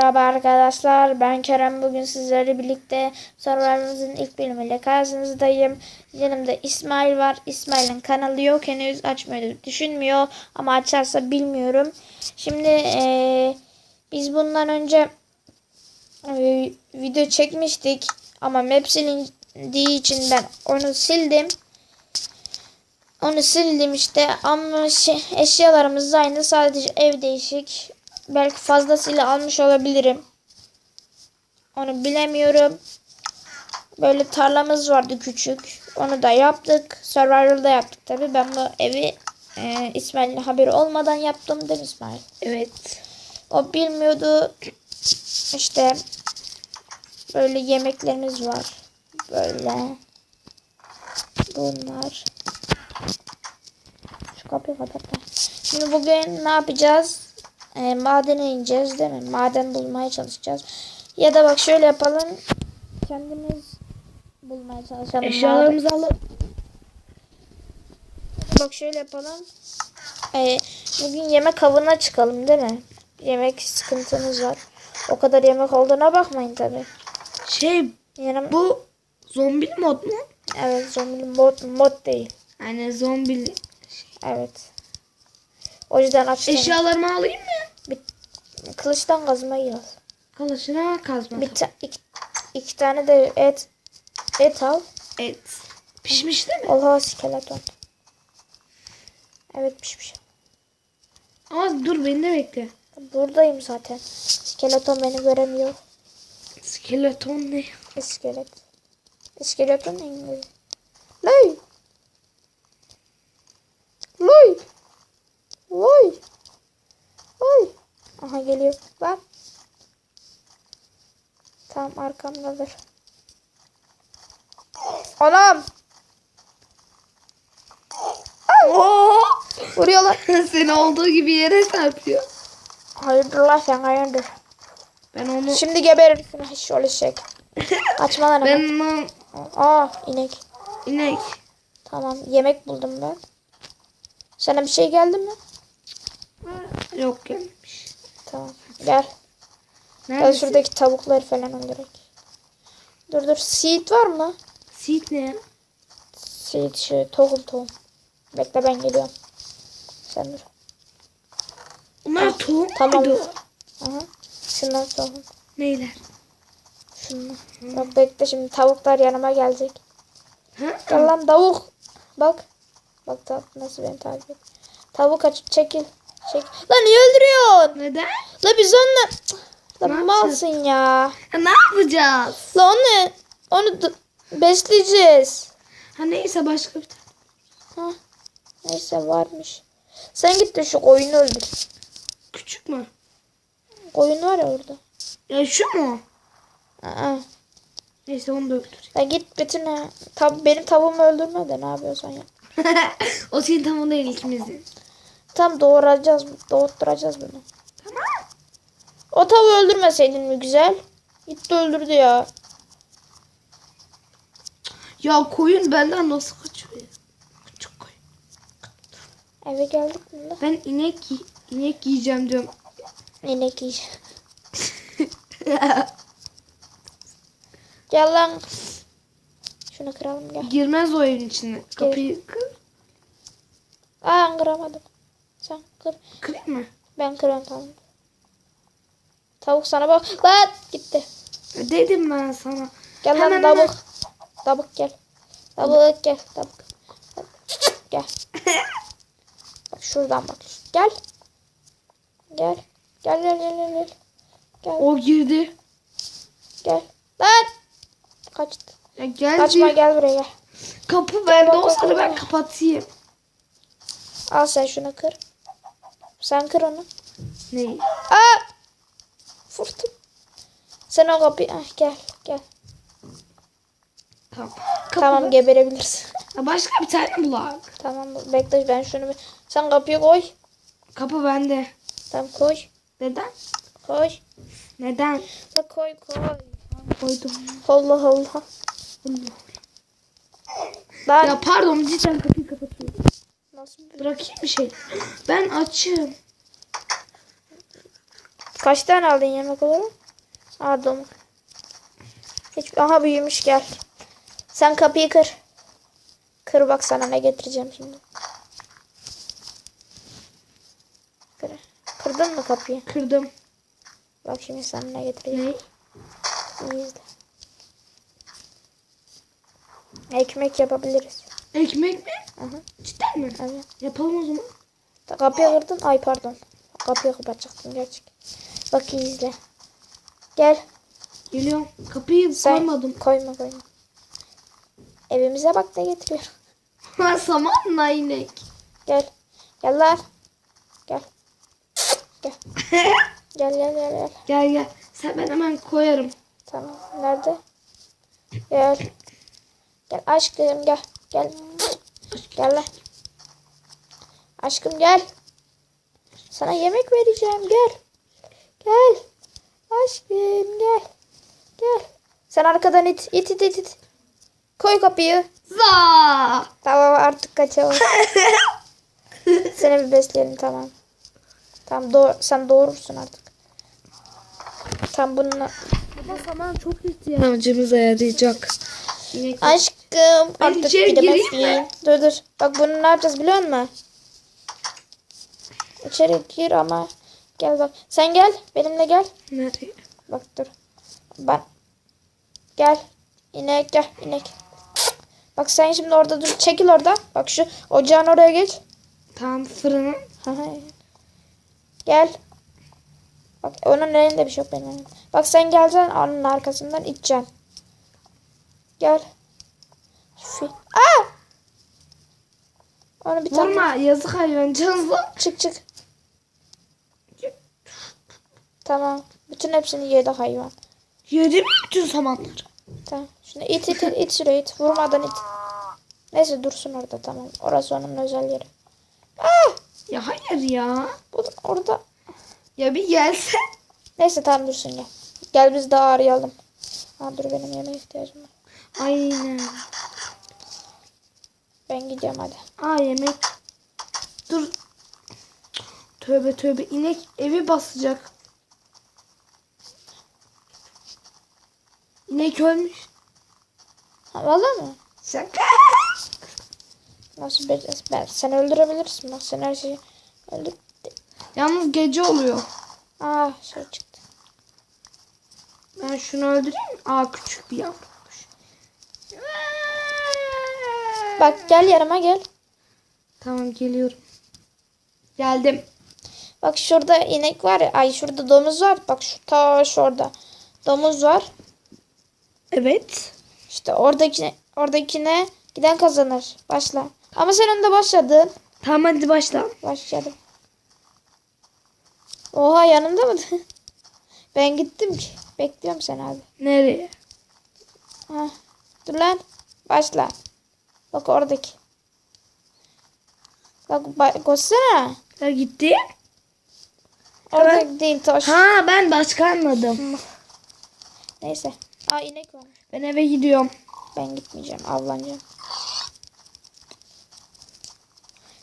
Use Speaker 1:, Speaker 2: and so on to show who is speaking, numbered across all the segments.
Speaker 1: Merhaba arkadaşlar. Ben Kerem. Bugün sizlerle birlikte Survivor'ımızın ilk bölümüyle karşınızdayım. Yanımda İsmail var. İsmail'in kanalı yok. Henüz açmayı düşünmüyor. Ama açarsa bilmiyorum. Şimdi eee, biz bundan önce eee, video çekmiştik. Ama map silindiği için ben onu sildim. Onu sildim işte ama şey, eşyalarımız aynı sadece ev değişik. Belki fazlasıyla almış olabilirim. Onu bilemiyorum. Böyle tarlamız vardı küçük. Onu da yaptık. Survival'da yaptık tabi. Ben bu evi e, İsmail'in haberi olmadan yaptım değil mi İsmail?
Speaker 2: Evet.
Speaker 1: O bilmiyordu. İşte böyle yemeklerimiz var. Böyle. Bunlar. Şu kapıyı kapat. Şimdi bugün ne yapacağız? E, madene ineceğiz değil mi? Maden bulmaya çalışacağız. Ya da bak şöyle yapalım. Kendimiz bulmaya çalışalım.
Speaker 2: Eşyalarımızı alıp
Speaker 1: Bak şöyle yapalım. Ee, bugün yemek avına çıkalım değil mi? Yemek sıkıntımız var. O kadar yemek olduğuna bakmayın tabi.
Speaker 2: şey
Speaker 1: Yanım,
Speaker 2: bu zombi mod mu?
Speaker 1: evet zombi mod, mod değil.
Speaker 2: Yani zombi
Speaker 1: Evet. O yüzden açtım.
Speaker 2: eşyalarımı alayım mı?
Speaker 1: Kılıçtan kazmayı yaz.
Speaker 2: Kalaşına kazma.
Speaker 1: Bir ta- iki, iki tane de et et al.
Speaker 2: Et. Pişmiş değil mi?
Speaker 1: Oha skeleton. Evet pişmiş.
Speaker 2: Ama dur beni de bekle.
Speaker 1: Buradayım zaten. Skeleton beni göremiyor.
Speaker 2: Skeleton ne?
Speaker 1: İskelet. İskeleton İngilizce? Geliyor. Bak. Tam arkamdadır. Anam.
Speaker 2: Oo!
Speaker 1: Vuruyorlar.
Speaker 2: Seni olduğu gibi yere serpiyor.
Speaker 1: Hayırdır lan sen hayırdır.
Speaker 2: Ben onu
Speaker 1: Şimdi geberirsin. Şöyle şey. Açma lan
Speaker 2: ben onu
Speaker 1: Aa inek.
Speaker 2: inek.
Speaker 1: Tamam yemek buldum ben. Sana bir şey geldi mi?
Speaker 2: Yok gelmiş.
Speaker 1: Tamam. Gel. Gel
Speaker 2: Nerede?
Speaker 1: şuradaki tavukları falan öldürek. Dur dur. Seed var mı?
Speaker 2: Seed ne?
Speaker 1: Seed şu tohum tohum. Bekle ben geliyorum. Sen dur.
Speaker 2: Bunlar tohum
Speaker 1: Tamam.
Speaker 2: muydu?
Speaker 1: Aha. Şundan tohum.
Speaker 2: Neyler?
Speaker 1: Şundan. Bak bekle şimdi tavuklar yanıma gelecek.
Speaker 2: Ha?
Speaker 1: Gel lan tavuk. Bak. Bak nasıl beni takip et. Tavuk aç çekil. Çek. Lan niye öldürüyorsun?
Speaker 2: Neden?
Speaker 1: La biz onunla...
Speaker 2: Ne
Speaker 1: Lan
Speaker 2: yapacağız?
Speaker 1: malsın ya.
Speaker 2: Ha, ne yapacağız?
Speaker 1: La onu... Onu besleyeceğiz.
Speaker 2: Ha neyse başka bir tane.
Speaker 1: Ha. Neyse varmış. Sen git de şu koyunu öldür.
Speaker 2: Küçük mü?
Speaker 1: Koyun var ya orada.
Speaker 2: Ya şu mu?
Speaker 1: Aa.
Speaker 2: Neyse onu da öldüreyim.
Speaker 1: Ya git bütün ha. Tab benim tavuğumu öldürme de ne yapıyorsan ya.
Speaker 2: o senin tamam değil ikimizin.
Speaker 1: Tam doğuracağız, doğurtturacağız bunu.
Speaker 2: Tamam.
Speaker 1: O tavuğu öldürmeseydin mi güzel? Gitti öldürdü ya.
Speaker 2: Ya koyun benden nasıl kaçıyor? Küçük koyun.
Speaker 1: Eve geldik mi?
Speaker 2: Ben inek inek yiyeceğim diyorum.
Speaker 1: İnek iş. Gel lan. Şunu kıralım gel.
Speaker 2: Girmez o evin içine. Kapıyı kır.
Speaker 1: Aa kıramadım. Sen kır.
Speaker 2: Kırayım mı?
Speaker 1: Ben kırıyorum tamam. Tavuk sana bak. Lan gitti.
Speaker 2: Dedim ben sana.
Speaker 1: Gel lan
Speaker 2: Hemen,
Speaker 1: tavuk. Tavuk gel. Tavuk gel. Tavuk. Gel. Bak şuradan bak. Gel. Gel. Gel gel gel gel. Gel. Gel.
Speaker 2: O girdi.
Speaker 1: Gel. Lan. Kaçtı.
Speaker 2: Ya geldi.
Speaker 1: Kaçma gel buraya gel.
Speaker 2: Kapı bende olsa ben kapatayım.
Speaker 1: Al sen şunu kır. Sen kır onu.
Speaker 2: Neyi?
Speaker 1: Aa! Fırtım. Sen o kapıyı... Ah, gel gel.
Speaker 2: Tamam. Kapı
Speaker 1: Tamam geberebilirsin.
Speaker 2: Ya başka bir tane bulak.
Speaker 1: tamam bekle ben şunu bir... Sen kapıyı koy.
Speaker 2: Kapı bende.
Speaker 1: Tamam koy.
Speaker 2: Neden?
Speaker 1: Koy.
Speaker 2: Neden?
Speaker 1: Ha, koy koy.
Speaker 2: Koydum.
Speaker 1: Allah Allah. Lan
Speaker 2: Ya pardon cidden kapıyı kapatıyorum.
Speaker 1: Bir...
Speaker 2: Bırakayım bir şey. Ben açım.
Speaker 1: Kaç tane aldın yemek olarak? Aa domuz. Hiç, aha büyümüş gel. Sen kapıyı kır. Kır bak sana ne getireceğim şimdi. Kır. Kırdın mı kapıyı?
Speaker 2: Kırdım.
Speaker 1: Bak şimdi sana ne getireceğim.
Speaker 2: Ne?
Speaker 1: İyi izle. Ekmek yapabiliriz.
Speaker 2: Ekmek mi?
Speaker 1: Aha,
Speaker 2: Cidden mi?
Speaker 1: evet.
Speaker 2: Yapalım o zaman.
Speaker 1: Kapıyı kırdın. Ay pardon. Kapıyı kapatacaktım gerçek. Bak iyi izle. Gel.
Speaker 2: Geliyorum. Kapıyı
Speaker 1: Sen
Speaker 2: koymadım.
Speaker 1: koyma koyma. Evimize bak ne getiriyor.
Speaker 2: Samanla inek.
Speaker 1: Gel. Gel lan. Gel. Gel. Gel gel gel gel.
Speaker 2: Gel gel. Sen ben hemen koyarım.
Speaker 1: Tamam. Nerede? Gel. Gel aşkım gel. Gel. Gel lan. Aşkım gel. Sana yemek vereceğim. Gel. Gel. Aşkım gel. Gel. Sen arkadan it. İt it it it. Koy kapıyı.
Speaker 2: Za.
Speaker 1: Tamam artık kaçalım. Seni bir besleyelim tamam. Tamam doğ sen doğurursun artık. Tam bununla.
Speaker 2: Ama saman çok ihtiyacımıza yarayacak. İnek.
Speaker 1: Aşkım
Speaker 2: Ben
Speaker 1: artık
Speaker 2: içeri gireyim
Speaker 1: gidemezsin. Dur dur. Bak bunu ne yapacağız biliyor musun? İçeri gir ama. Gel bak. Sen gel. Benimle gel.
Speaker 2: Nereye?
Speaker 1: Bak dur. Ben. Gel. İnek gel. inek. Bak sen şimdi orada dur. Çekil orada. Bak şu ocağın oraya geç.
Speaker 2: Tamam fırına.
Speaker 1: Hı hı. Gel. Bak onun elinde bir şey yok benim elimde. Bak sen geleceksin onun arkasından iteceksin. Gel. Fi. Aa! Onu bir tane
Speaker 2: yazık hayvan canlı.
Speaker 1: çık çık. Tamam. Bütün hepsini yedi hayvan.
Speaker 2: Yedi mi bütün samanları?
Speaker 1: Tamam. Şimdi it it it, it şuraya it. Vurmadan it. Neyse dursun orada tamam. Orası onun özel yeri. Aa!
Speaker 2: Ya hayır ya.
Speaker 1: Bu da orada.
Speaker 2: Ya bir gelse.
Speaker 1: Neyse tamam dursun gel. Gel biz daha arayalım. Ha dur benim yemeğe ihtiyacım var.
Speaker 2: Aynen.
Speaker 1: Ben gidiyorum hadi.
Speaker 2: Aa yemek. Dur. Tövbe tövbe inek evi basacak. İnek ölmüş.
Speaker 1: Ha, vallahi mı?
Speaker 2: Şaka.
Speaker 1: Nasıl beceririz? Ben, sen öldürebilirsin. Bak sen her şeyi öldür.
Speaker 2: Yalnız gece oluyor.
Speaker 1: Aa şey çıktı.
Speaker 2: Ben şunu öldüreyim. mi? Aa küçük bir yavruymuş.
Speaker 1: Bak gel yanıma gel.
Speaker 2: Tamam geliyorum. Geldim.
Speaker 1: Bak şurada inek var ya. Ay şurada domuz var. Bak şu ta şurada. Domuz var.
Speaker 2: Evet.
Speaker 1: İşte oradakine, oradakine giden kazanır. Başla. Ama sen önde başladın.
Speaker 2: Tamam hadi başla.
Speaker 1: Başladım. Oha yanımda mı? ben gittim ki. Bekliyorum seni abi.
Speaker 2: Nereye?
Speaker 1: Ha. Dur lan. Başla. Bak oradaki. Bak ba- koşsana.
Speaker 2: Ya gitti.
Speaker 1: Oradaki değil taş.
Speaker 2: Ha ben başka anladım.
Speaker 1: Neyse. Aa inek varmış.
Speaker 2: Ben eve gidiyorum.
Speaker 1: Ben gitmeyeceğim. Avlanacağım.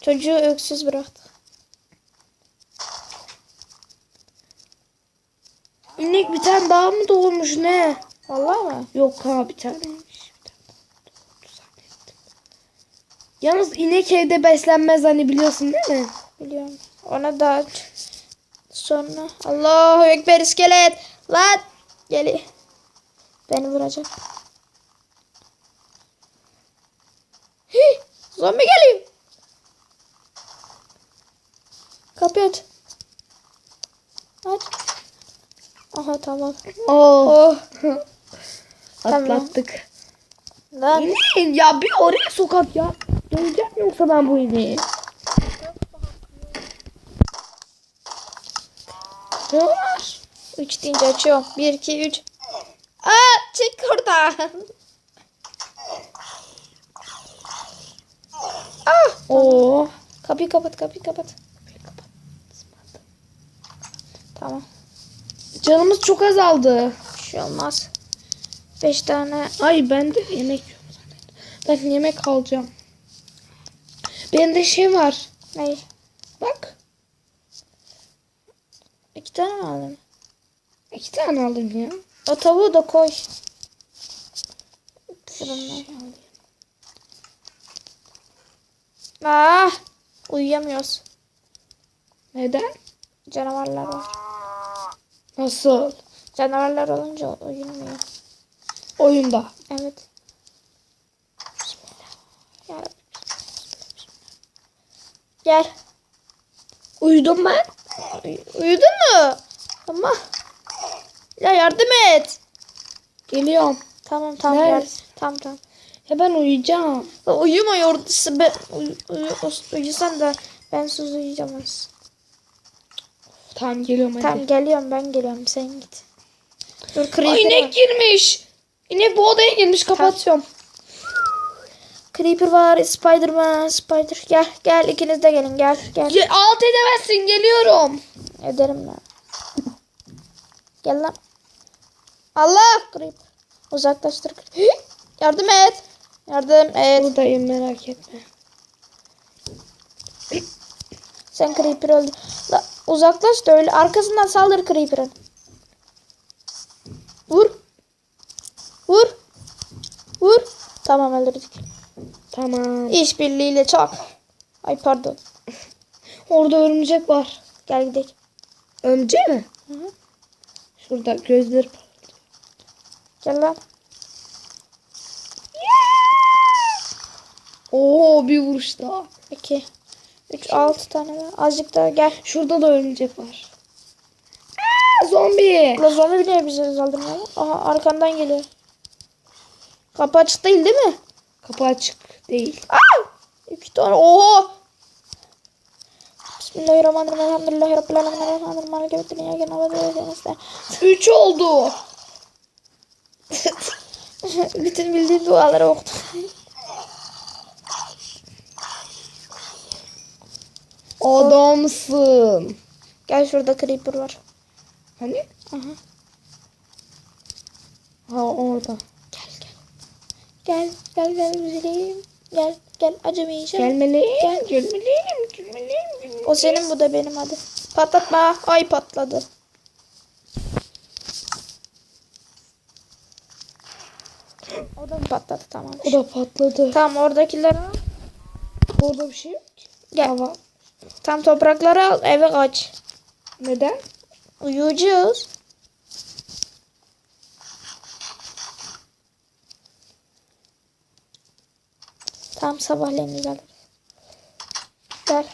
Speaker 1: Çocuğu öksüz bıraktı.
Speaker 2: İnek bir tane daha mı doğurmuş ne?
Speaker 1: Vallahi mı?
Speaker 2: Yok ha. Bir tane Yalnız inek evde beslenmez hani biliyorsun değil mi?
Speaker 1: Biliyorum. Ona da sonra Allahu ekber iskelet. Lan geli. Beni vuracak. Hii, zombi geliyor. Kapıyı aç. Aç. Aha tamam.
Speaker 2: Oh.
Speaker 1: Oh. Tamam.
Speaker 2: Atlattık.
Speaker 1: Lan.
Speaker 2: İneğin ya bir oraya sokak ya. Döveceğim yoksa ben bu ineği. Ne var?
Speaker 1: Üç deyince açıyorum. Bir, iki, üç. Aa çık oradan. ah.
Speaker 2: Oo.
Speaker 1: Kapıyı kapat, kapıyı kapat. Tamam.
Speaker 2: Canımız çok azaldı.
Speaker 1: Bir şey olmaz. Beş tane.
Speaker 2: Ay ben de yemek yiyorum. Ben yemek alacağım. Bende şey var.
Speaker 1: Ne?
Speaker 2: Bak.
Speaker 1: İki tane mi aldın?
Speaker 2: İki tane alayım ya.
Speaker 1: O tavuğu da koy. Fırından alayım. Ah, uyuyamıyoruz.
Speaker 2: Neden?
Speaker 1: Canavarlar var.
Speaker 2: Nasıl?
Speaker 1: Canavarlar olunca uyumuyor.
Speaker 2: Oyunda.
Speaker 1: Evet. Bismillah. Ya Rabbi. Gel.
Speaker 2: Uyudum ben.
Speaker 1: Uy- Uyudun mu? Ama. Ya yardım et.
Speaker 2: Geliyorum.
Speaker 1: Tamam tamam gel.
Speaker 2: Neredesin?
Speaker 1: Tamam tamam.
Speaker 2: Ya ben uyuyacağım.
Speaker 1: Ya Uyuma yordusu ben uy, uy, uyusan da ben sus uyuyacağım az.
Speaker 2: Tamam geliyorum hadi.
Speaker 1: Tamam geliyorum ben geliyorum sen git. Dur
Speaker 2: Ay, inek girmiş. İnek bu odaya girmiş kapatıyorum.
Speaker 1: Creeper var, Spiderman, Spider. Gel gel ikiniz de gelin gel gel.
Speaker 2: Ge- alt edemezsin geliyorum.
Speaker 1: Ederim lan. Gel lan. Allah! Creeper. Uzaklaştır. Yardım et. Yardım et.
Speaker 2: Buradayım merak etme.
Speaker 1: Sen Creeper öldür. La, uzaklaş da öyle. Arkasından saldır Creeper'ın. Vur. Vur. Vur. Tamam öldürdük.
Speaker 2: Tamam.
Speaker 1: İşbirliğiyle çak. Ay pardon.
Speaker 2: Orada örümcek var.
Speaker 1: Gel gidelim.
Speaker 2: Örümcek mi?
Speaker 1: Hı hı.
Speaker 2: Şurada gözleri
Speaker 1: Gel lan.
Speaker 2: Oo bir vuruş daha.
Speaker 1: 2 3 6 tane daha. Azıcık daha gel.
Speaker 2: Şurada da örümcek var. Aa, zombi.
Speaker 1: La zombi niye bize saldırmıyor? Aha arkandan geliyor. Kapı açık değil değil mi?
Speaker 2: Kapı açık değil.
Speaker 1: Aa! İki tane. Oo! Bismillahirrahmanirrahim. Elhamdülillahi Rabbil.
Speaker 2: Üç oldu.
Speaker 1: Bütün bildiğim duaları okudum.
Speaker 2: Adamsın.
Speaker 1: Gel şurada creeper var.
Speaker 2: Hani?
Speaker 1: Aha.
Speaker 2: Ha orada.
Speaker 1: Gel gel gel güzelim. Gel gel acımayacağım.
Speaker 2: Gelmeliyim.
Speaker 1: Gel.
Speaker 2: Gelmeliyim. Gelmeliyim.
Speaker 1: O senin bu da benim hadi. Patlatma. Ay patladı. O da mı patladı tamam.
Speaker 2: O da patladı.
Speaker 1: Tamam oradakileri al.
Speaker 2: Orada bir şey yok ki.
Speaker 1: Gel.
Speaker 2: Hava.
Speaker 1: Tam toprakları al eve kaç.
Speaker 2: Neden?
Speaker 1: Uyuyacağız. Tam sabahleyin alırız. Gel.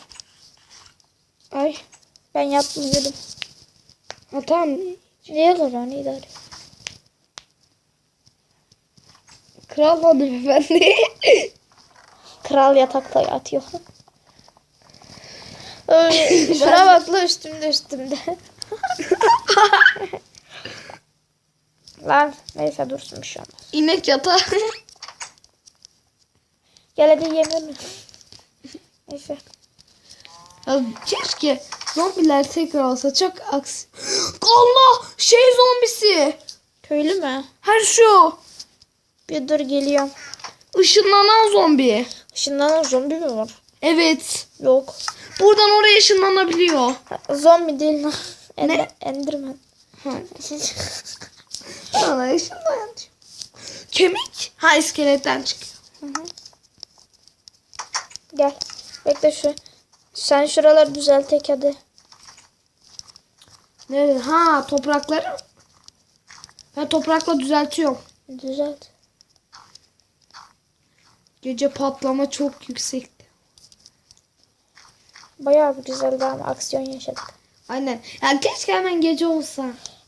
Speaker 1: Ay ben yattım uyudum.
Speaker 2: Ha tamam.
Speaker 1: Niye kırıyorsun idare?
Speaker 2: Kral hanımefendi.
Speaker 1: Kral yatakta yatıyor. Ay, Şuna bak la üstümde üstümde. Lan neyse dursun bir şey olmaz.
Speaker 2: İnek yatağı.
Speaker 1: Gel hadi yemin. Neyse.
Speaker 2: Ya keşke zombiler tekrar olsa çok aksi. Allah şey zombisi.
Speaker 1: Köylü mü?
Speaker 2: Her şu.
Speaker 1: Bir dur geliyorum.
Speaker 2: Işınlanan zombi.
Speaker 1: Işınlanan zombi mi var?
Speaker 2: Evet.
Speaker 1: Yok.
Speaker 2: Buradan oraya ışınlanabiliyor.
Speaker 1: Zombi değil lan.
Speaker 2: Ne?
Speaker 1: Ender, Enderman.
Speaker 2: Ha. Bana ışınlayan. Kemik. Ha iskeletten çıkıyor.
Speaker 1: Gel. Bekle şu. Sen şuraları düzeltek hadi.
Speaker 2: Nerede? Ha toprakları. Ben toprakla düzeltiyorum.
Speaker 1: Düzelt.
Speaker 2: Gece patlama çok yüksekti.
Speaker 1: Bayağı bir güzeldi ama aksiyon yaşadık.
Speaker 2: Aynen. Ya keşke hemen gece olsa.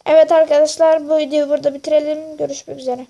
Speaker 1: Evet arkadaşlar bu videoyu burada bitirelim. Görüşmek üzere.